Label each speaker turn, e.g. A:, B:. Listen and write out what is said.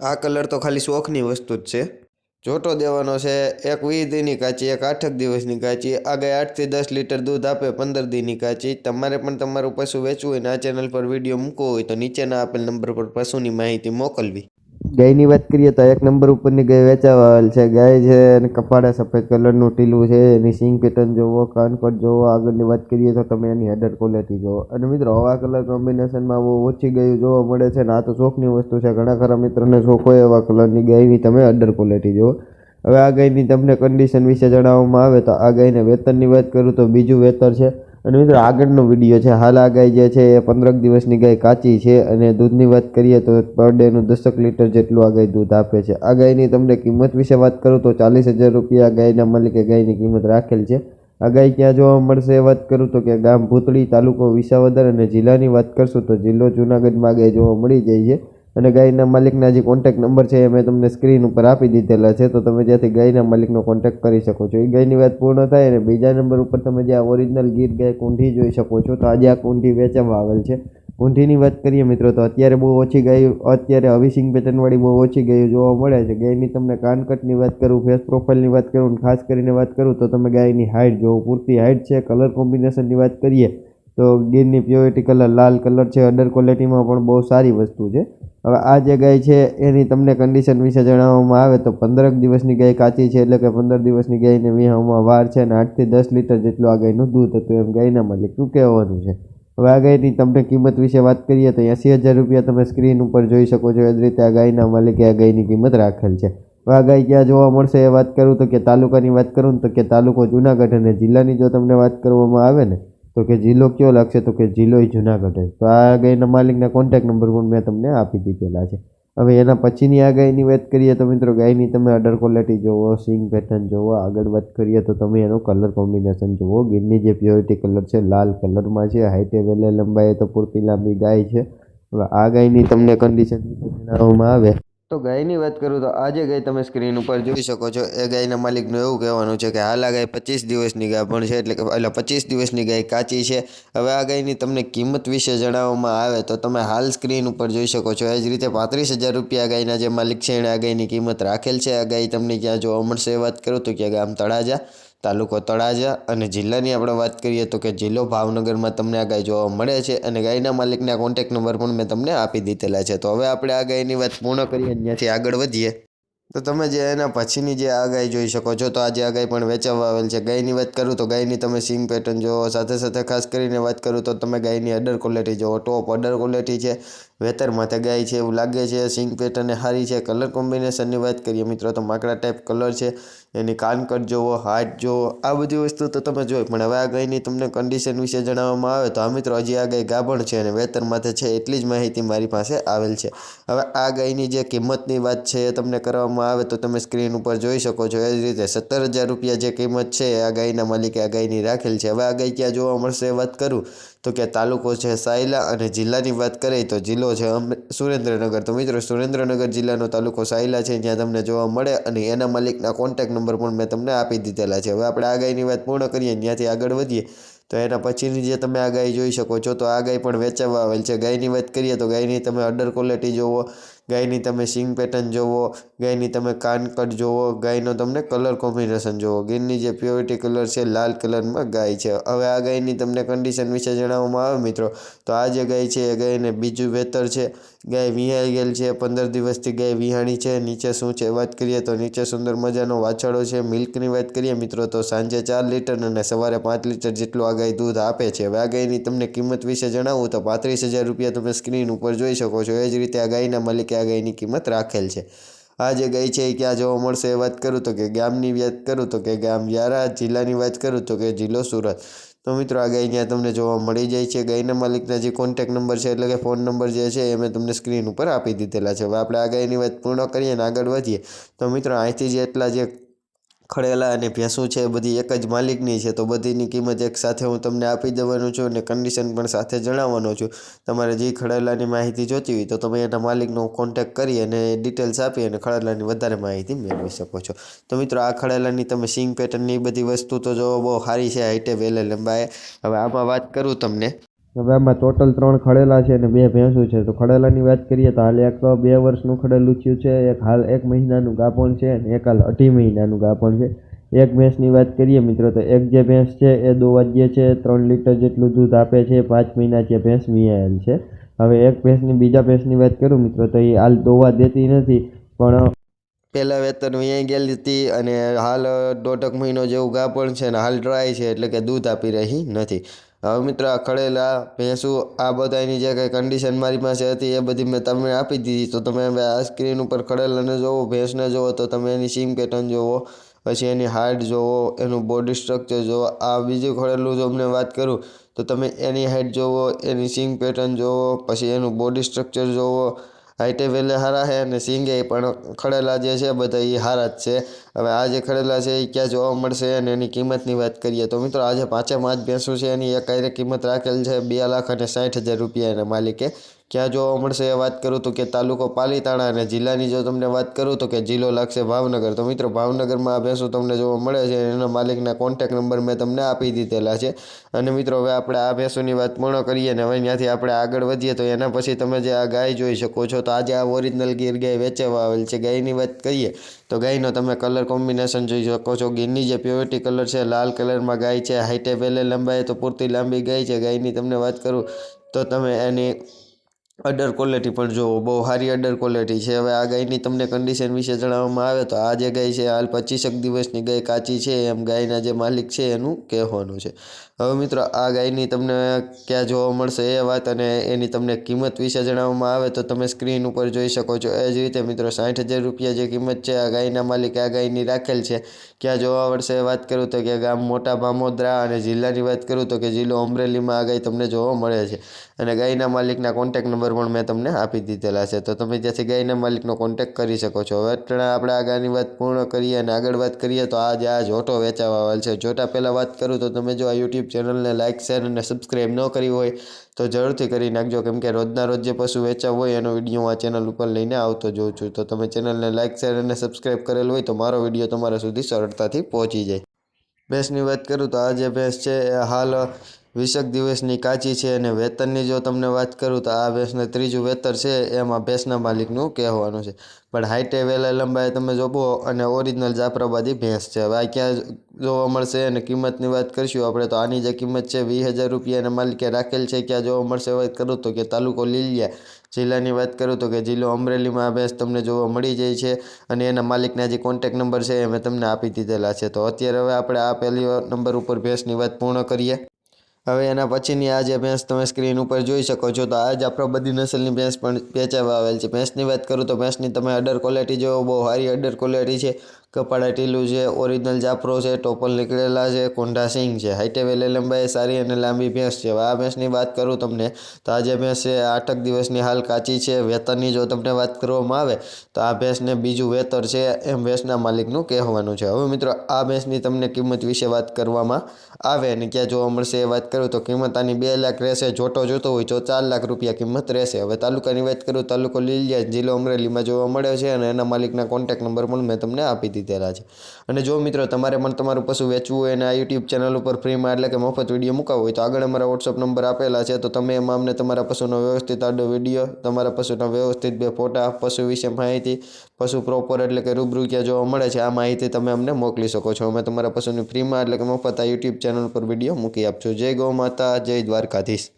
A: આ કલર તો ખાલી શોખની વસ્તુ જ છે. જોટો દેવાનો છે, એક વીસ દીની કાચી, એક આઠક દિવસની કાચી આગળ આઠથી દસ લીટર દૂધ આપે પંદર દીની કાચી. તમારે પણ તમારું પશુ વેચવું હોય ને આ ચેનલ પર વીડિયો મૂકવો હોય તો નીચેના આપેલ નંબર પર પશુની માહિતી મોકલવી. ગાયની વાત કરીએ તો એક નંબર ઉપરની ગાય વેચાવા આવેલ છે. ગાય છે અને કપાળે સફેદ કલરનું ટીલું છે. એની સિંગ પેટર્ન જોવો કાનકોટ જોવો, આગળની વાત કરીએ તો તમે એની હેડર ક્વોલિટી જોવો. અને મિત્રો, હવા કલર કોમ્બિનેશનમાં બહુ ઓછી ગયું જોવા મળે છે ને આ તો શોખની વસ્તુ છે. ઘણા ખરા મિત્રોને શોખ હોય એવા કલરની ગાયની તમે અડર ક્વોલિટી જોવો. હવે આ ગાયની તમને કન્ડિશન વિશે જણાવવામાં આવે તો આ ગાયને વેતનની વાત કરું તો બીજું વેતર છે. અને મિત્રો, આગળનો વીડિયો છે. હાલ આ ગાય જે છે, એ પંદરક દિવસની ગાય કાચી છે અને દૂધની વાત કરીએ તો પર ડેનું દસક લીટર જેટલું આ ગાય દૂધ આપે છે. આ ગાયની તમને કિંમત વિશે વાત કરું તો ચાલીસ હજાર રૂપિયા ગાયના માલિકે ગાયની કિંમત રાખેલ છે. આ ગાય ક્યાં જોવા મળશે વાત કરું તો કે ગામ ભૂતળી તાલુકો વિસાવદર અને જિલ્લાની વાત કરશું તો જિલ્લો જુનાગઢમાં ગાય જોવા મળી જાય છે. અને ગાયના માલિકના જે કોન્ટેક્ટ નંબર છે એ મેં તમને સ્ક્રીન ઉપર આપી દીધેલા છે, તો તમે જ્યાંથી ગાયના માલિકનો કોન્ટેક્ટ કરી શકો છો. એ ગાયની વાત પૂર્ણ થાય અને બીજા નંબર ઉપર તમે જે આ ઓરિજિનલ ગીર ગાય કુંઢી જોઈ શકો છો, તો આજે આ કુંઢી વેચવામાં આવેલ છે. કુંઢીની વાત કરીએ મિત્રો, તો અત્યારે બહુ ઓછી ગાયો, અત્યારે હવિસિંગ પેટર્નવાળી બહુ ઓછી ગાયો જોવા મળે છે. ગાયની તમને કાનકટની વાત કરું ફેસ પ્રોફાઇલની વાત કરું ખાસ કરીને વાત કરું, તો તમે ગાયની હાઇટ જોવો. પૂરતી હાઇટ છે કલર કોમ્બિનેશનની વાત કરીએ તો ગીરની પ્યોરિટી કલર લાલ કલર છે અડર ક્વોલિટીમાં પણ બહુ સારી વસ્તુ છે. હવે આ જે ગાય છે, એની તમને કન્ડિશન વિશે જણાવવામાં આવે તો પંદરક દિવસની ગાય કાચી છે, એટલે કે પંદર દિવસની ગાયને વિહામાં વાર છે અને આઠથી દસ લીટર જેટલું આ ગાયનું દૂધ હતું એમ ગાયના માલિકનું કહેવાનું છે. હવે આ ગાયની તમને કિંમત વિશે વાત કરીએ તો એંસી હજાર રૂપિયા તમે સ્ક્રીન ઉપર જોઈ શકો છો. એ જ રીતે આ ગાયના માલિકે આ ગાયની કિંમત રાખેલ છે. હવે આ ગાય ક્યાં જોવા મળશે એ વાત કરું તો કે તાલુકાની વાત કરું તો કે તાલુકો જુનાગઢ અને જિલ્લાની જો તમને વાત કરવામાં આવે ને તો કે જિલ્લો કયો લાગશે? તો કે જિલ્લો જુનાગઢ જ. તો આ ગાયના માલિકના કોન્ટેક્ટ નંબર પણ મેં તમને આપી દીધેલા છે. હવે એના પછીની આ ગાયની વાત કરીએ તો મિત્રો ગાયની તમે અડર ક્વોલિટી જોવો સિંગ પેટર્ન જોવો, આગળ વાત કરીએ તો તમે એનો કલર કોમ્બિનેશન જોવો. ગીરની જે પ્યોરિટી કલર છે, લાલ કલરમાં છે હાઈટે વેલે લંબાઈએ તો પૂરતી લાંબી ગાય છે. હવે આ ગાયની તમને કન્ડિશન જણાવવામાં આવે. તો ગાયની વાત કરું તો આજે ગાય તમે સ્ક્રીન ઉપર જોઈ શકો છો. એ ગાયના માલિકનું એવું કહેવાનું છે કે હાલ આ ગાય પચીસ દિવસની ગાય પણ છે એટલે કે એટલે પચીસ દિવસની ગાય કાચી છે. હવે આ ગાયની તમને કિંમત વિશે જણાવવામાં આવે તો તમે હાલ સ્ક્રીન ઉપર જોઈ શકો છો. એ જ રીતે પાંત્રીસ હજાર રૂપિયા ગાયના જે માલિક છે એણે આ ગાયની કિંમત રાખેલ છે. આ ગાય તમને ક્યાં જોવા મળશે એ વાત કરું તો કે ગામ તળાજા. તાલુકો તળાજા અને જિલ્લાની આપણે વાત કરીએ તો કે જિલ્લો ભાવનગરમાં તમને આ ગાય જોવા મળે છે અને ગાયના માલિકના કોન્ટેક નંબર પણ મેં તમને આપી દીધેલા છે. તો હવે આપણે આ ગાયની વાત પૂર્ણ કરીએ ત્યાંથી આગળ વધીએ. તો તમે જે એના પછીની જે આ ગાય જોઈ શકો છો, તો આજે આ ગાય પણ વેચાવા આવેલ છે. ગાયની વાત કરું તો ગાયની તમે સિંગ પેટર્ન જોવો સાથે સાથે ખાસ કરીને વાત કરું તો તમે ગાયની અડર ક્વોલિટી જોવો ટોપ અડર ક્વોલિટી છે. વેતર માટે ગાય છે એવું લાગે છે, સિંગ પેટર્ન સારી છે. કલર કોમ્બિનેશનની વાત કરીએ મિત્રો તો માકડા ટાઈપ કલર છે. એની કાનકટ જોવો, હાથ જોવો, આ બધી વસ્તુ તો તમે જોઈ. પણ હવે આ ગાયની તમને કન્ડિશન વિશે જણાવવામાં આવે તો આ મિત્રો હજી આ ગાય ગાભણ છે અને વેતર માથે છે એટલી જ માહિતી મારી પાસે આવેલ છે. હવે આ ગાયની જે કિંમતની વાત છે એ તમને કરવામાં આવે તો તમે સ્ક્રીન ઉપર જોઈ શકો છો. એ જ રીતે સત્તર હજાર રૂપિયા જે કિંમત છે આ ગાયના માલિકે આ ગાયની રાખેલ છે. હવે આ ગાય ક્યાં જોવા મળશે વાત કરું. તો કે તાલુકો છે સાયલા અને જિલ્લાની વાત કરીએ તો જિલ્લો છે સુરેન્દ્રનગર. તો મિત્રો, સુરેન્દ્રનગર જિલ્લાનો તાલુકો સાયલા છે, જ્યાં તમને જોવા મળે અને એના માલિકના કોન્ટેક નંબર પણ મેં તમને આપી દીધેલા છે. હવે આપણે આ ગાયની વાત પૂર્ણ કરીએ ત્યાંથી આગળ વધીએ, તો એના પછીની જે તમે આ ગાય જોઈ શકો છો, તો આ ગાય પણ વેચાવા આવેલ છે. ગાયની વાત કરીએ તો ગાયની તમે અડર ક્વોલિટી જોવો ગાયની તમે સિંગ પેટર્ન જોવો, ગાયની તમે કાનકટ જોવો, ગાયનો તમને કલર કોમ્બિનેશન જોવો. ગીરની જે પ્યોરિટી કલર છે, લાલ કલરમાં ગાય છે. હવે આ ગાયની તમને કન્ડિશન વિશે જણાવવામાં આવે મિત્રો. તો આ જે ગાય છે, એ ગાયને બીજું વેતર છે. ગાય વિહાઈ ગયેલ છે, પંદર દિવસથી ગાય વિહાણી છે. નીચે શું છે, વાત કરીએ તો નીચે સુંદર મજાનો વાછળો છે. મિલ્કની વાત કરીએ મિત્રો, તો સાંજે ચાર લીટર અને સવારે પાંચ લીટર જેટલું આ ગાય દૂધ આપે છે. હવે આ ગાયની તમને કિંમત વિશે જણાવું તો પાંત્રીસ હજાર રૂપિયા તમે સ્ક્રીન ઉપર જોઈ શકો છો. એ જ રીતે આ ગાયના માલિકે આ ગાયની કિંમત રાખેલ છે. આ જે ગાય છે એ ક્યાં જોવા મળશે એ વાત કરું તો કે ગામની વાત કરું તો કે ગામ વ્યારા, જિલ્લાની વાત કરું તો કે જિલ્લો સુરત. તો મિત્રો આ ગાય ત્યાં તમને જોવા મળી જાય છે. ગાયના માલિકના જે કોન્ટેક નંબર છે એટલે કે ફોન નંબર જે છે એ મેં તમને સ્ક્રીન ઉપર આપી દીધેલા છે. હવે આપણે આ ગાયની વાત પૂર્ણ કરીએ અને આગળ વધીએ. તો મિત્રો અહીંથી જે એટલા જે ખડેલા અને ભેંસું છે બધી એક જ માલિકની છે. તો બધીની કિંમત એક સાથે હું તમને આપી દેવાનું છું અને કન્ડિશન પણ સાથે જણાવવાનો છું. તમારે જે ખડેલાની માહિતી જોતી હોય તો તમે એના માલિકનો કોન્ટેક કરી અને ડિટેલ્સ આપી અને ખડેલાની વધારે માહિતી મેળવી શકો છો. તો મિત્રો, આ ખડેલાની તમે સિંગ પેટર્નની બધી વસ્તુ તો જો બહુ સારી છે હાઈટે વેલે લંબાએ હવે આમાં વાત કરું તમને. આમાં ટોટલ ત્રણ ખડેલા છે અને બે ભેંસું છે. તો ખડેલાની વાત કરીએ તો હાલ એક બે વર્ષનું ખડેલું થયું છે, એક હાલ એક મહિનાનું ગાભણ છે અને એક હાલ અઢી મહિનાનું ગાભણ છે. એક ભેંસની વાત કરીએ મિત્રો, તો એક જે ભેંસ છે એ દોવાજ્ય છે, ત્રણ લીટર જેટલું દૂધ આપે છે, પાંચ મહિના જે ભેંસ મિયાયેલ છે. હવે એક ભેંસની, બીજા ભેંસની વાત કરું મિત્રો, તો એ હાલ દોવા દેતી નથી, પણ પહેલાં વેતન અહીંયા ગયેલી હતી અને હાલ દોઢક મહિનો જેવું ગાપણ છે અને હાલ ડ્રાય છે એટલે કે દૂધ આપી રહી નથી. હવે મિત્ર ખડેલા ભેંસું, આ બધાની જે કંઈ કન્ડિશન મારી પાસે હતી એ બધી મેં તમને આપી દીધી. તો તમે હવે આ સ્ક્રીન ઉપર ખડેલાને જોવો, ભેંસને જોવો, તો તમે એની સીમ પેટર્ન જોવો, પછી એની હાઇટ જોવો, એનું બોડી સ્ટ્રક્ચર જોવો. આ બીજું ખડેલું જો અમને વાત કરું, તો તમે એની હાઇટ જોવો, એની સિંગ પેટર્ન જોવો, પછી એનું બોડી સ્ટ્રક્ચર જોવો હાઇટે વેલે સારા છે અને સિંગે પણ ખડેલા જે છે બધા એ સારા જ છે. હવે આ જે ખડેલા છે એ ક્યાં જોવા મળશે અને એની કિંમતની વાત કરીએ તો મિત્રો આજે પાંચે પાંચ ભેંસું છે એની એક કિંમત રાખેલ છે બે લાખ અને સાઠ હજાર રૂપિયા એના માલિકે. ક્યાં જોવા મળશે એ વાત કરું તો કે તાલુકો પાલીતાણા અને જિલ્લાની જો તમને વાત કરું તો કે જિલ્લો લાગશે ભાવનગર. તો મિત્રો ભાવનગરમાં આ ભેંસો તમને જોવા મળે છે એના માલિકના કોન્ટેક નંબર મેં તમને આપી દીધેલા છે. અને મિત્રો હવે આપણે આ ભેંસોની વાત પૂર્ણ કરીએ ને હવે ત્યાંથી આપણે આગળ વધીએ તો એના પછી તમે જે આ ગાય જોઈ શકો છો તો આજે આ ઓરિજિનલ ગીર ગાય વેચવા આવેલ છે. ગાયની વાત કરીએ તો ગાયનો તમે કલર કોમ્બિનેશન જોઈ શકો છો. ગીરની જે પ્યોરિટી કલર છે, લાલ કલરમાં ગાય છે હાઈટે પહેલે લંબાઈ તો પૂરતી લાંબી ગાય છે. ગાયની તમને વાત કરું તો તમે એની અડર ક્વોલિટી પણ જુઓ બહુ સારી અડર ક્વોલિટી છે. હવે આ ગાયની તમને કન્ડિશન વિશે જણાવવામાં આવે તો આ જે ગાય છે, હાલ પચીસેક દિવસની ગાય કાચી છે, એમ ગાયના જે માલિક છે એનું કહેવાનું છે. હવે મિત્રો, આ ગાયની તમને ક્યાં જોવા મળશે એ વાત અને એની તમને કિંમત વિશે જણાવવામાં આવે તો તમે સ્ક્રીન ઉપર જોઈ શકો છો. એ જ રીતે મિત્રો, સાઠ હજાર રૂપિયા જે કિંમત છે આ ગાયના માલિક આ ગાયની રાખેલ છે. ક્યાં જોવા મળશે એ વાત કરું તો કે ગામ મોટા ભામોદરા અને જિલ્લાની વાત કરું તો કે જિલ્લો અમરેલીમાં આ ગાય તમને જોવા મળે છે. અને ગાયના માલિકના કોન્ટેક નંબર પણ મેં તમને આપી દીધેલા છે. તો તમે ત્યાંથી ગાયના માલિકનો કોન્ટેક કરી શકો છો. હવે અત્યારે આપણે આગળની વાત પૂર્ણ કરીએ અને આગળ વાત કરીએ તો આ જે આ જોટો વેચાવા આવેલ છે. જોટા પહેલાં વાત કરું તો તમે જો આ યુટ્યુબ ચેનલને લાઇક શેર અને સબસ્ક્રાઈબ ન કરી હોય તો જરૂરથી કરી નાખજો. કેમ કે રોજના રોજ જે પશુ વેચાવ હોય એનો વીડિયો હું આ ચેનલ ઉપર લઈને આવતો જોઉં છું. તો તમે ચેનલને લાઇક શેર અને સબસ્ક્રાઈબ કરેલ હોય તો મારો વીડિયો તમારા સુધી સરળતાથી પહોંચી જાય. ભેંસની વાત કરું તો આ જે ભેંસ છે હાલ વીસેક દિવસની કાચી છે અને વેતનની જો તમને વાત કરું તો આ ભેંસને ત્રીજું વેતર છે, એમાં ભેંસના માલિકનું કહેવાનું છે. પણ હાઈટે વેલા લંબાઈ તમે જોબો અને ઓરિજિનલ જાફરાબાદી ભેંસ છે. હવે આ ક્યાં જોવા મળશે અને કિંમતની વાત કરીશું આપણે તો આની જે કિંમત છે, વીસ હજાર રૂપિયાના માલિકે રાખેલ છે. ક્યાં જોવા મળશે વાત કરું તો કે તાલુકો લીલિયા જિલ્લાની વાત કરું તો કે જિલ્લો અમરેલીમાં આ ભેંસ તમને જોવા મળી જાય છે અને એના માલિકના જે કોન્ટેક નંબર છે એ મેં તમને આપી દીધેલા છે. તો અત્યારે હવે આપણે આ પહેલી નંબર ઉપર ભેંસની વાત પૂર્ણ કરીએ. હવે એના પછીની આ જે ભેંસ તમે સ્ક્રીન ઉપર જોઈ શકો છો, તો આ જ આપણો બધી નસલની ભેંસ પણ વેચાવા આવેલ છે. ભેંસની વાત કરું તો ભેંસની તમે અડર ક્વોલિટી જોવો, બહુ સારી અડર ક્વોલિટી છે. કપાળા ટીલું છે, ઓરિજિનલ જાફરો છે, ટોપલ નીકળેલા છે, કોંઢા સિંગ છે. હાઈટે વેલે લંબાઈ, સારી અને લાંબી ભેંસ છે. આ ભેંસની વાત કરું તમને, તો આ ભેંસ છે આઠક દિવસની હાલ કાચી છે. વેતનની જો તમને વાત કરવામાં આવે, તો આ ભેંસને બીજું વેતર છે એમ ભેંસના માલિકનું કહેવાનું છે. હવે મિત્રો, આ ભેંસની તમને કિંમત વિશે વાત કરવામાં આવે અને ક્યાં જોવા મળશે એ વાત કરું, તો કિંમત આની બે લાખ રહેશે. જોટો જોતો હોય તો ચાર લાખ રૂપિયા કિંમત રહેશે. હવે તાલુકાની વાત કરું, તાલુકો લીલિયા જિલ્લો અમરેલીમાં જોવા મળે છે અને એના માલિકના કોન્ટેક નંબર પણ મેં તમને આપી દીધેલા છે. અને જો મિત્રો તમારે પણ તમારું પશુ વેચવું હોય અને આ યુટ્યુબ ચેનલ ઉપર ફ્રીમાં એટલે કે મફત વીડિયો મુકાવો હોય તો આગળ અમારા વોટ્સઅપ નંબર આપેલા છે, તો તમે એમાં અમને તમારા પશુનો વ્યવસ્થિત આડો વીડિયો, તમારા પશુના વ્યવસ્થિત બે ફોટા પશુ વિશે માહિતી, પશુ પ્રોપર એટલે કે રૂબરૂ ક્યાં જોવા મળે છે, આ માહિતી તમે અમને મોકલી શકો છો. અમે તમારા પશુની ફ્રીમાં એટલે કે મફત આ યુટ્યુબ ચેનલ પર વીડિયો મૂકી આપશું. જય ગૌ માતા, જય દ્વારકાધીશ.